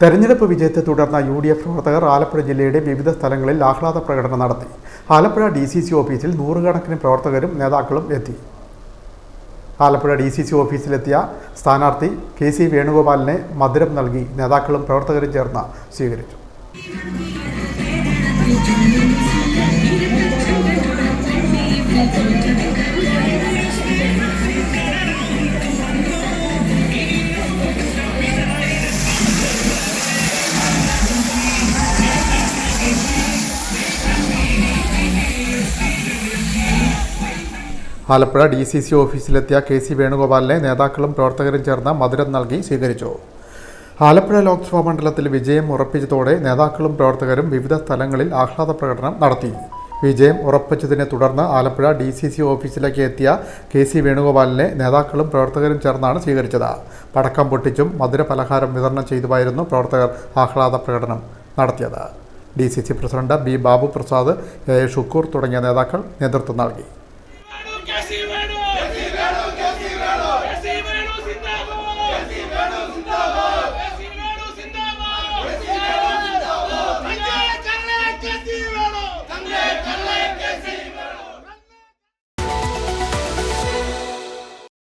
തെരഞ്ഞെടുപ്പ് വിജയത്തെ തുടർന്ന് യു ഡി എഫ് പ്രവർത്തകർ ആലപ്പുഴ ജില്ലയുടെ വിവിധ സ്ഥലങ്ങളിൽ ആഹ്ലാദ പ്രകടനം നടത്തി. ആലപ്പുഴ ഡി സി സി ഓഫീസിൽ നൂറുകണക്കിന് പ്രവർത്തകരും നേതാക്കളും എത്തി. ആലപ്പുഴ ഡി സി സി ഓഫീസിലെത്തിയ സ്ഥാനാർത്ഥി കെ സി വേണുഗോപാലിനെ മധുരം നൽകി നേതാക്കളും പ്രവർത്തകരും ചേർന്ന് സ്വീകരിച്ചു. ആലപ്പുഴ ഡി സി സി ഓഫീസിലെത്തിയ കെ സി വേണുഗോപാലിനെ നേതാക്കളും പ്രവർത്തകരും ചേർന്ന് മധുരം നൽകി സ്വീകരിച്ചു. ആലപ്പുഴ ലോക്സഭാ മണ്ഡലത്തിൽ വിജയം ഉറപ്പിച്ചതോടെ നേതാക്കളും പ്രവർത്തകരും വിവിധ സ്ഥലങ്ങളിൽ ആഹ്ലാദ പ്രകടനം നടത്തി. വിജയം ഉറപ്പിച്ചതിനെ തുടർന്ന് ആലപ്പുഴ ഡി സി സി ഓഫീസിലേക്ക് എത്തിയ കെ സി വേണുഗോപാലിനെ നേതാക്കളും പ്രവർത്തകരും ചേർന്നാണ് സ്വീകരിച്ചത്. പടക്കം പൊട്ടിച്ചും മധുര പലഹാരം വിതരണം ചെയ്തുമായിരുന്നു പ്രവർത്തകർ ആഹ്ലാദ പ്രകടനം നടത്തിയത്. D C C president B Babu Prasad A Shukkoor തുടങ്ങിയ നേതാക്കൾ നേതൃത്വം നൽകി.